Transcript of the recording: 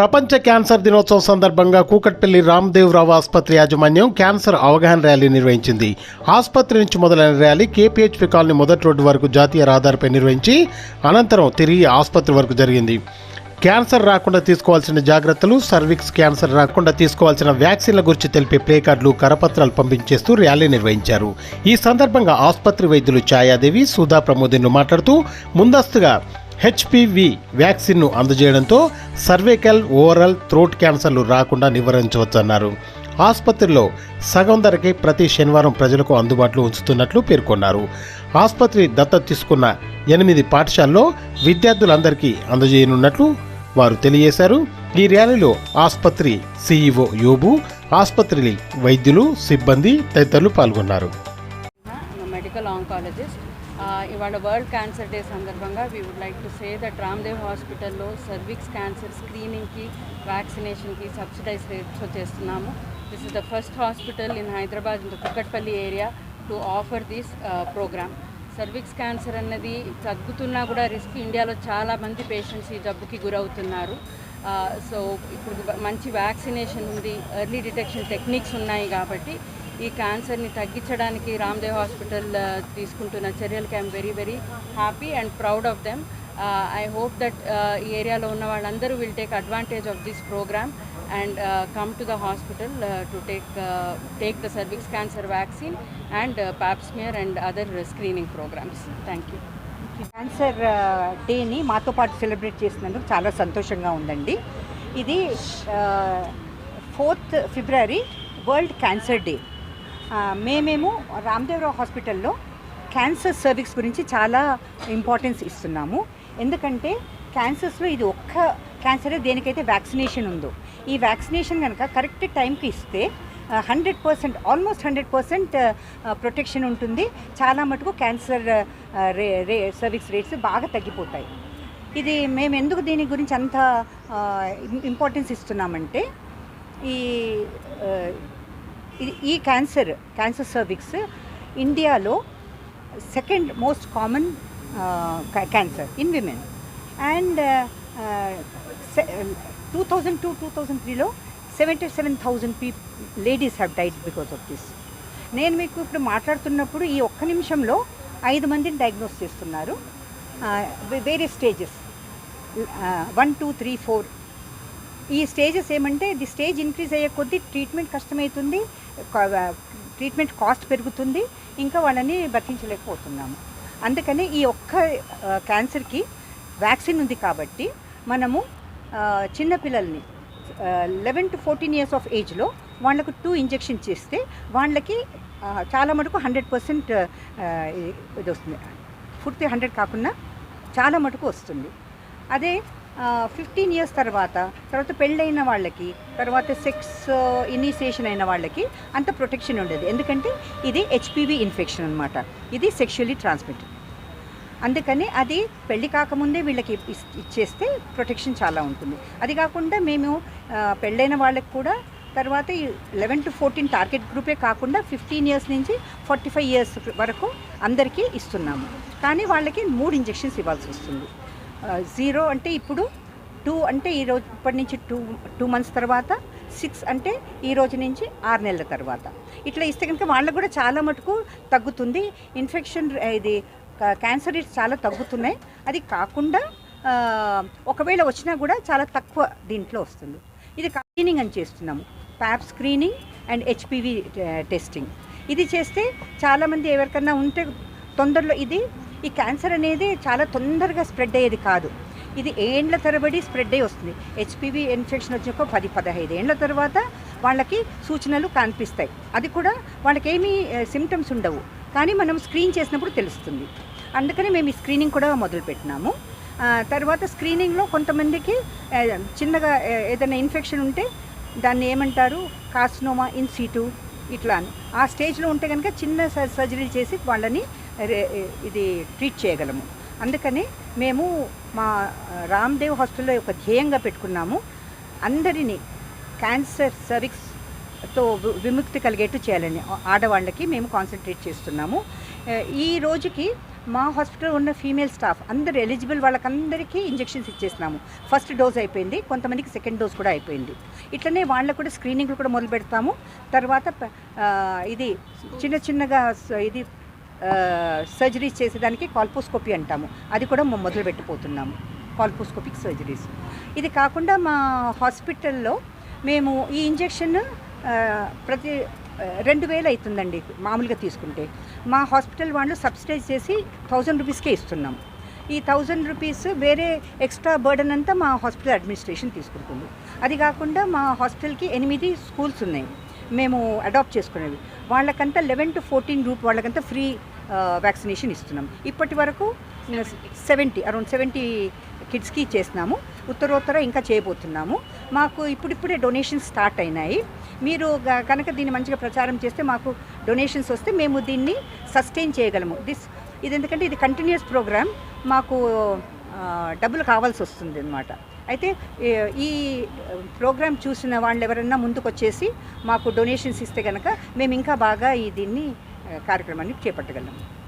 ప్రపంచ క్యాన్సర్ దినోత్సవం సందర్భంగా కూకట్పల్లి రామదేవరావు ఆసుపత్రి యాజమాన్యం క్యాన్సర్ అవగాహన ర్యాలీ నిర్వహించింది. ఆసుపత్రి నుంచి మొదలైన ర్యాలీ కేపీహెచ్పి కాలనీ మొదటి రోడ్డు వరకు జాతీయ రహదారిపై నిర్వహించి అనంతరం తిరిగి ఆసుపత్రి వరకు జరిగింది. క్యాన్సర్ రాకుండా తీసుకోవాల్సిన జాగ్రత్తలు సర్విక్స్ క్యాన్సర్ రాకుండా తీసుకోవాల్సిన వ్యాక్సిన్ల గురించి తెలిపే ప్లే కార్డులు కరపత్రాలు పంపించేస్తూ ర్యాలీ నిర్వహించారు. ఈ సందర్భంగా ఆసుపత్రి వైద్యులు ఛాయాదేవి సుధా ప్రమోదిన్లు మాట్లాడుతూ ముందస్తుగా హెచ్పివి వ్యాక్సిన్ను అందజేయడంతో సర్వైకల్ ఓవరల్ థ్రోట్ క్యాన్సర్లు రాకుండా నివారించవచ్చన్నారు. ఆసుపత్రిలో సగం ధరకే ప్రతి శనివారం ప్రజలకు అందుబాటులో ఉంచుతున్నట్లు పేర్కొన్నారు. ఆసుపత్రి దత్తత తీసుకున్న ఎనిమిది పాఠశాలలో విద్యార్థులందరికీ అందజేయనున్నట్లు వారు తెలియజేశారు. ఈ ర్యాలీలో ఆసుపత్రి సీఈఓ యోబు ఆసుపత్రి వైద్యులు సిబ్బంది తదితరులు పాల్గొన్నారు. మెడికల్ ఆంకాలజిస్ట్ ఇవాళ వరల్డ్ క్యాన్సర్ డే సందర్భంగా we would like to say that Ramdev హాస్పిటల్లో సర్విక్స్ క్యాన్సర్ స్క్రీనింగ్కి వ్యాక్సినేషన్కి సబ్సిడైజ్ రేట్స్తో చేస్తున్నాము. This is the first hospital in Hyderabad in the Kukatpally area to offer this programme cervix cancer అన్నది తగ్గుతున్నా కూడా రిస్క్ ఇండియాలో చాలామంది పేషెంట్స్ ఈ జబ్బుకి గురవుతున్నారు. Uh, సో ఇప్పుడు మంచి వ్యాక్సినేషన్ ఉంది ఎర్లీ డిటెక్షన్ టెక్నిక్స్ ఉన్నాయి కాబట్టి ఈ క్యాన్సర్ని తగ్గించడానికి రామ్దేవ్ హాస్పిటల్ తీసుకుంటున్న చర్యలకి I'm very very happy and proud of them I hope that ఈ ఏరియాలో ఉన్న వాళ్ళందరూ will take advantage of this programme and come to the hospital to take take the service cancer vaccine and pap smear and other screening programmes thank you cancer డేని మాతో పాటు celebrate చేసినందుకు చాలా సంతోషంగా ఉందండి. ఇది ఫోర్త్ ఫిబ్రవరి వరల్డ్ క్యాన్సర్ డే మేమేమో రామదేవరావు హాస్పిటల్లో క్యాన్సర్ సర్వీస్ గురించి చాలా ఇంపార్టెన్స్ ఇస్తున్నాము. ఎందుకంటే క్యాన్సర్స్లో ఇది ఒక్క క్యాన్సరే దేనికైతే వ్యాక్సినేషన్ ఉందో. ఈ వ్యాక్సినేషన్ కనుక కరెక్ట్ టైంకి ఇస్తే hundred percent almost hundred percent protection ఉంటుంది. చాలా మటుకు క్యాన్సర్ రే రే సర్వీస్ రేట్స్ బాగా తగ్గిపోతాయి. ఇది మేము ఎందుకు దీని గురించి అంత ఇంపార్టెన్స్ ఇస్తున్నామంటే ఈ ఇది ఈ క్యాన్సర్ క్యాన్సర్ సర్విక్స్ ఇండియాలో second most common cancer in women and two thousand two two thousand త్రీలో seventy seven thousand P ladies have died because of this నేను మీకు ఇప్పుడు మాట్లాడుతున్నప్పుడు ఈ ఒక్క నిమిషంలో ఐదు మందిని డయాగ్నోస్ చేస్తున్నారు. వేరే stages one two three four ఈ స్టేజెస్ ఏమంటే ది స్టేజ్ ఇంక్రీజ్ అయ్యే కొద్దీ ట్రీట్మెంట్ కష్టమవుతుంది. ట్రీట్మెంట్ కాస్ట్ పెరుగుతుంది ఇంకా వాళ్ళని బతికించలేకపోతున్నాము. అందుకని ఈ ఒక్క క్యాన్సర్కి వ్యాక్సిన్ ఉంది కాబట్టి మనము చిన్నపిల్లల్ని eleven to fourteen years of ఏజ్లో వాళ్ళకు టూ ఇంజెక్షన్ చేస్తే వాళ్ళకి చాలా మటుకు హండ్రెడ్ పర్సెంట్ ఇది వస్తుంది. పూర్తి హండ్రెడ్ కాకుండా చాలా మటుకు వస్తుంది. అదే ఫిఫ్టీన్ ఇయర్స్ తర్వాత తర్వాత పెళ్ళైన వాళ్ళకి తర్వాత సెక్స్ ఇనిషియేషన్ అయిన వాళ్ళకి అంత ప్రొటెక్షన్ ఉండదు. ఎందుకంటే ఇది హెచ్పివి ఇన్ఫెక్షన్ అనమాట ఇది సెక్షువల్లీ ట్రాన్స్మిటెడ్ అందుకని అది పెళ్ళి కాకముందే వీళ్ళకి ఇచ్చేస్తే ప్రొటెక్షన్ చాలా ఉంటుంది. అది కాకుండా మేము పెళ్ళైన వాళ్ళకి కూడా తర్వాత లెవెన్ టు ఫోర్టీన్ టార్గెట్ గ్రూపే కాకుండా ఫిఫ్టీన్ ఇయర్స్ నుంచి ఫార్టీ ఫైవ్ ఇయర్స్ వరకు అందరికీ ఇస్తున్నాము. కానీ వాళ్ళకి మూడు ఇంజెక్షన్స్ ఇవ్వాల్సి వస్తుంది. జీరో అంటే ఇప్పుడు టూ అంటే ఈ రోజు ఇప్పటి నుంచి టూ టూ మంత్స్ తర్వాత సిక్స్ అంటే ఈ రోజు నుంచి ఆరు నెలల తర్వాత. ఇట్లా ఇస్తే కనుక వాళ్ళకు కూడా చాలా మటుకు తగ్గుతుంది. ఇన్ఫెక్షన్ ఇది క్యాన్సర్ రేట్స్ చాలా తగ్గుతున్నాయి. అది కాకుండా ఒకవేళ వచ్చినా కూడా చాలా తక్కువ దీంట్లో వస్తుంది. ఇది స్క్రీనింగ్ అని చేస్తున్నాము. Pap screening and HPV testing. ఇది చేస్తే చాలామంది ఎవరికన్నా ఉంటే తొందరలో ఇది ఈ క్యాన్సర్ అనేది చాలా తొందరగా స్ప్రెడ్ అయ్యేది కాదు. ఇది ఏండ్ల తరబడి స్ప్రెడ్ అయ్యి వస్తుంది? హెచ్పివి ఇన్ఫెక్షన్ వచ్చిన పది పదహైదు ఏండ్ల తర్వాత వాళ్ళకి సూచనలు కనిపిస్తాయి. అది కూడా వాళ్ళకి ఏమీ సిమ్టమ్స్ ఉండవు. కానీ మనం స్క్రీన్ చేసినప్పుడు తెలుస్తుంది. అందుకని మేము ఈ స్క్రీనింగ్ కూడా మొదలుపెట్టినాము తర్వాత స్క్రీనింగ్లో కొంతమందికి చిన్నగా ఏదైనా ఇన్ఫెక్షన్ ఉంటే దాన్ని ఏమంటారు? కాస్నోమా ఇన్ సీటు ఇట్లా అని. ఆ స్టేజ్లో ఉంటే కనుక చిన్న సర్జరీలు చేసి వాళ్ళని ఇది ట్రీట్ చేయగలము. అందుకని మేము మా రామ్దేవ్ హాస్టల్లో ఒక ధ్యేయంగా పెట్టుకున్నాము. అందరినీ క్యాన్సర్ సర్విక్స్తో వి- విముక్తి కలిగేట్టు చేయాలని ఆడవాళ్ళకి మేము కాన్సన్ట్రేట్ చేస్తున్నాము. ఈ రోజుకి మా హాస్పిటల్ ఉన్న ఫీమేల్ స్టాఫ్ అందరు ఎలిజిబుల్ వాళ్ళకందరికీ ఇంజెక్షన్స్ ఇచ్చేసినాము. ఫస్ట్ డోస్ అయిపోయింది కొంతమందికి సెకండ్ డోస్ కూడా అయిపోయింది. ఇట్లనే వాళ్ళకు కూడా స్క్రీనింగ్లు కూడా మొదలు పెడతాము తర్వాత ఇది చిన్న చిన్నగా ఇది సర్జరీస్ చేసేదానికి కాల్పోస్కోపీ అంటాము. అది కూడా మేము మొదలు పెట్టిపోతున్నాము కాల్పోస్కోపిక్ సర్జరీస్ ఇది కాకుండా మా హాస్పిటల్లో మేము ఈ ఇంజెక్షన్ ప్రతి రెండు వేలు అవుతుందండి మామూలుగా తీసుకుంటే. మా హాస్పిటల్ వాళ్ళు సబ్సిడైజ్ చేసి థౌజండ్ రూపీస్కే ఇస్తున్నాం. ఈ థౌజండ్ రూపీస్ వేరే ఎక్స్ట్రా బర్డన్ అంతా మా హాస్పిటల్ అడ్మినిస్ట్రేషన్ తీసుకుంటుంది. అది కాకుండా మా హాస్పిటల్కి ఎనిమిది స్కూల్స్ ఉన్నాయి. మేము అడాప్ట్ చేసుకునేవి. వాళ్ళకంతా లెవెన్ టు ఫోర్టీన్ రూప్ వాళ్ళకంతా ఫ్రీ వ్యాక్సినేషన్ ఇస్తున్నాం. ఇప్పటి వరకు సెవెంటీ అరౌండ్ సెవెంటీ కిడ్స్కి చేసినాము ఉత్తరోత్తర ఇంకా చేయబోతున్నాము. మాకు ఇప్పుడిప్పుడే డొనేషన్స్ స్టార్ట్ అయినాయి. మీరు కనుక దీన్ని మంచిగా ప్రచారం చేస్తే మాకు డొనేషన్స్ వస్తే మేము దీన్ని సస్టైన్ చేయగలము. దిస్ ఇది ఎందుకంటే ఇది కంటిన్యూస్ ప్రోగ్రామ్ మాకు డబ్బులు కావాల్సి వస్తుంది అనమాట అయితే ఈ ప్రోగ్రామ్ చూసిన వాళ్ళు ఎవరన్నా ముందుకు వచ్చేసి మాకు డొనేషన్స్ ఇస్తే కనుక మేము ఇంకా బాగా ఈ దీన్ని కార్యక్రమాన్ని చేపట్టగలం.